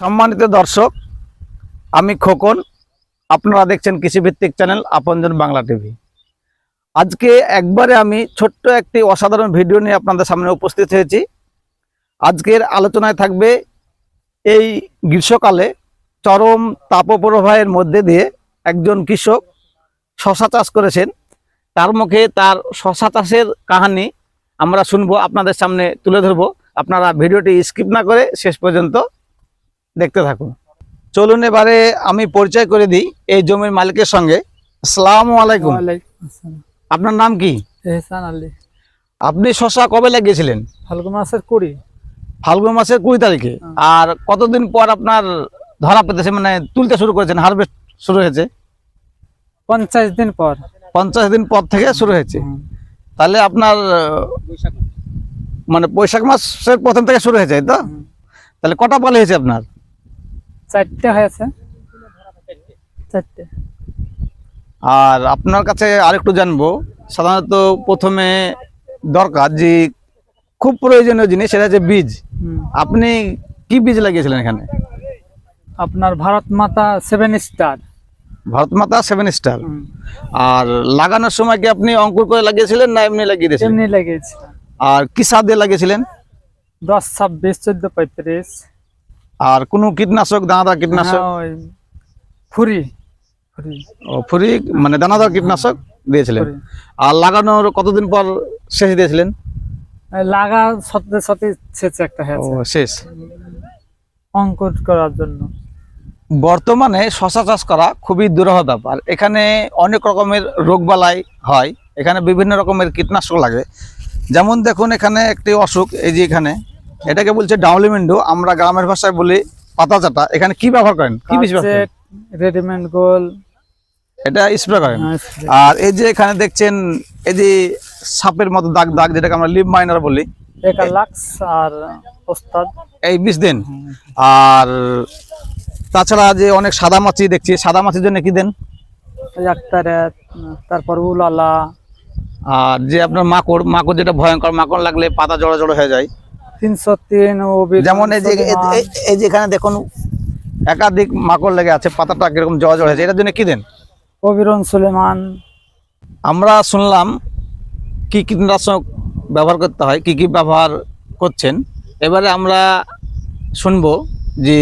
সম্মানিত দর্শক, আমি খোকন। আপনারা দেখছেন কৃষিভিত্তিক চ্যানেল আপনজন বাংলা টিভি। আজকে একবারে আমি ছোট্ট একটি অসাধারণ ভিডিও নিয়ে আপনাদের সামনে উপস্থিত হয়েছি। আজকের আলোচনায় থাকবে এই গ্রীষ্মকালে চরম তাপপ্রবাহের মধ্যে দিয়ে একজন কৃষক শশা চাষ করেছেন। তার মুখে তার শশা চাষের কাহানি আমরা শুনব, আপনাদের সামনে তুলে ধরবো। আপনারা ভিডিওটি স্কিপ না করে শেষ পর্যন্ত দেখতে থাকুন। চলুন এবারে আমি পরিচয় করে দিই এই জমির মালিকের সঙ্গে। আসসালামু আলাইকুম। আপনার নাম কি? এহসান আলী। আপনি শশা কবে লাগিয়েছিলেন? ফাল্গুন মাসের কুড়ি। ফাল্গুন মাসের কুড়ি তারিখে। আর কতদিন পর আপনার ধরা পেতেছে? মানে তুলতে শুরু করেছেন হারভেস্ট শুরু হয়েছে? পঞ্চাশ দিন পর। পঞ্চাশ দিন পর থেকে শুরু হয়েছে। তাহলে আপনার মানে বৈশাখ মাসের প্রথম থেকে শুরু হয়েছে তো? তাহলে কটা পালে হয়েছে আপনার? চারটে হয়েছে চারটে। আর আপনার কাছে আরেকটু জানব সাধারণত প্রথমে দরকার যে খুব প্রয়োজনীয় জিনিস সেটা হচ্ছে বীজ। আপনি কি বীজ লাগিয়েছিলেন এখানে? আপনার ভারত মাতা সেভেন স্টার ভারত মাতা সেভেন স্টার আর লাগানোর সময় কি আপনি অঙ্কুর করে লাগিয়েছিলেন না এমনি লাগিয়ে দিয়েছিলেন? এমনি লেগেছে আর কি সার দিয়ে লাগিয়েছিলেন? দশ ছাব্বিশ চোদ্দ পঁয়ত্রিশ। আর কোনো কীটনাশক দানাদার কীটনাশক? ফুরি ও ফুরি মানে দানাদার কীটনাশক দিয়েছিলেন। আর লাগানোর কতদিন পর শেষ দিয়েছিলেন? লাগা সত্যি সত্যি ছেচে একটা ও হয়েছে শেষ। অঙ্কুর করার জন্য। বর্তমানে শশা চাষ করা খুবই দুরহ ব্যাপার এখানে অনেক রকমের রোগবালাই হয়। এখানে বিভিন্ন রকমের কীটনাশক লাগে। যেমন দেখুন এখানে একটি অসুখ এই যে এখানে এটাকে বলছে ডাউলি ডাউলিমেন্ডু। আমরা গ্রামের ভাষায় বলি পাতা চাটা এখানে কি ব্যবহার করেন? কি রেডিমেড গোল। এটা স্প্রে করেন। হ্যাঁ, আর এই যে এখানে দেখছেন এই যে সাপের মতো দাগ দাগ যেটাকে আমরা লিভ মাইনার বলি আর ওস্তাদ। এই বিষ দেন। আর তাছাড়া যে অনেক সাদা মাছি দেখছি সাদা মাছির জন্য কি দেন? তারপর উলালা। আর যে আপনার মাকড় মাকড় যেটা ভয়ঙ্কর মাকড় লাগলে পাতা জড়ো জড়ো হয়ে যায়। তিনশো তিন যেমন এই যে এই- যে এখানে দেখুন একাধিক মাকড় লেগে আছে পাতাটা কীরকম জড়ো জড়ো হয়েছে। এটার জন্য কি দেন? অবিরন সুলেমান। আমরা শুনলাম কি কীটনাশক ব্যবহার করতে হয় কি কি ব্যবহার করছেন? এবারে আমরা শুনব যে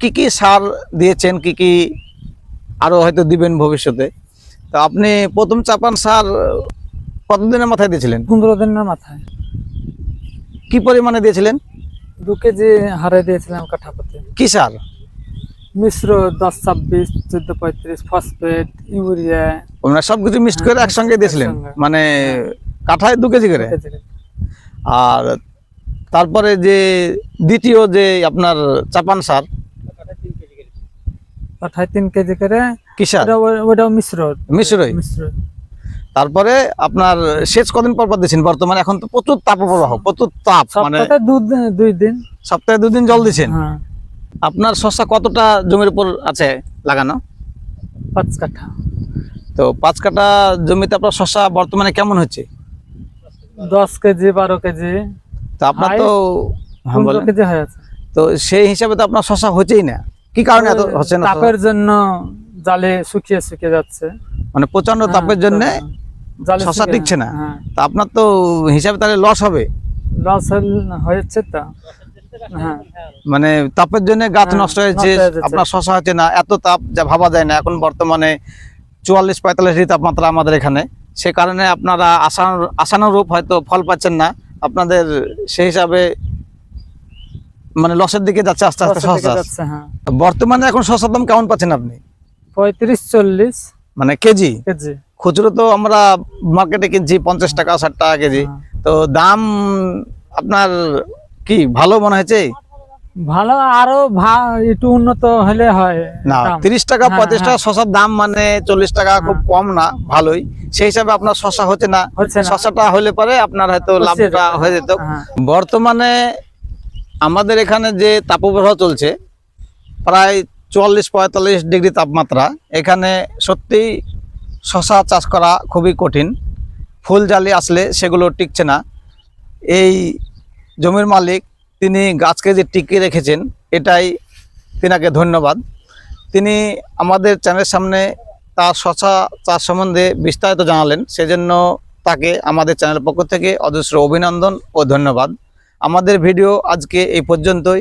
কি কি সার দিয়েছেন কি কি আরও হয়তো দিবেন ভবিষ্যতে। তো আপনি প্রথম চাপান সার কতদিনের মাথায় দিয়েছিলেন? পনেরো দিনের মাথায়। কি পরিমাণে দিয়েছিলেন? দু কেজি হারে দিয়েছিলাম কাঠাপতে। কি সার? মিশ্র দশ ছাব্বিশ চোদ্দ পঁয়ত্রিশ ফসফেট ইউরিয়া। মানে সবকিছু মিক্সড করে একসঙ্গে দিয়েছিলেন? মানে কাঠায় দু কেজি করে? আর তারপরে যে দ্বিতীয় যে আপনার চাপান সার কাঠায় তিন কেজি করে। কি সার? ওটা ওটাও মিশ্র। মিশ্রই? মিশ্র তারপরে আপনার সেচ কদিন পর পর দিচ্ছেন বর্তমানে এখন তো প্রচুর তাপপ্রবাহ প্রচুর তাপ মানে সপ্তাহে দুই দিন সপ্তাহে দুদিন জল দিচ্ছেন হ্যাঁ। আপনার শসা কতটা জমির উপর আছে লাগানো? পাঁচ কাঠা। তো পাঁচ কাটা জমিতে আপনার শসা বর্তমানে কেমন হচ্ছে? দশ কেজি বারো কেজি। তো আপনার তো হ্যাঁ। তো সেই হিসাবে তো আপনার শসা হচ্ছেই না। কি কারণে এত হচ্ছে না তাপের জন্য জালে শুকিয়ে শুকিয়ে যাচ্ছে। মানে প্রচণ্ড হ্যাঁ, তাপের জন্য শুকিয়ে- টিকছে না? হ্যাঁ। তা আপনার তো হিসাবে তাহলে লস হবে? লস হয়েছে তো হ্যাঁ। মানে তাপের জন্য গাছ হ্যাঁ, নষ্ট হয়েছে হয়ে। আপনার শশা হচ্ছে না এত তাপ যা ভাবা যায় না। এখন বর্তমানে চুয়াল্লিশ পঁয়তাল্লিশ ডিগ্রি তাপমাত্রা আমাদের এখানে। সে কারণে আপনারা আশান আশানুরূপ হয়তো ফল পাচ্ছেন না। আপনাদের সেই হিসাবে মানে লসের দিকে যাচ্ছে আস্তে আস্তে শশা বর্তমানে এখন শশার দাম কেমন পাচ্ছেন আপনি? পঁয়ত্রিশ চল্লিশ। মানে কেজি? কেজি। খুচরো তো আমরা মার্কেটে কিনছি পঞ্চাশ টাকা ষাট টাকা কেজি। হ্যাঁ। তো দাম আপনার কি ভালো মনে হয়েছে? ভালো আরও একটু উন্নত হলে হয় না তিরিশ টাকা হ্যাঁ, পঁয়ত্রিশ টাকা হ্যাঁ। শশার দাম মানে চল্লিশ টাকা খুব কম না ভালোই। সেই হিসাবে আপনার শশা হচ্ছে না। শশাটা হলে পরে আপনার হয়তো লাভটা হয়ে যেত। বর্তমানে আমাদের এখানে যে তাপপ্রবাহ চলছে প্রায় চুয়াল্লিশ পঁয়তাল্লিশ ডিগ্রি তাপমাত্রা। এখানে সত্যি শশা চাষ করা খুবই কঠিন। ফুল জালি আসলে সেগুলো টিকছে না। এই জমির মালিক তিনি গাছকে যে টিকিয়ে রেখেছেন, এটাই তিনাকে ধন্যবাদ। তিনি আমাদের চ্যানেলের সামনে তার শশা চাষ সম্বন্ধে বিস্তারিত জানালেন, সেজন্য তাকে আমাদের চ্যানেলের পক্ষ থেকে অজস্র অভিনন্দন ও ধন্যবাদ। আমাদের ভিডিও আজকে এই পর্যন্তই।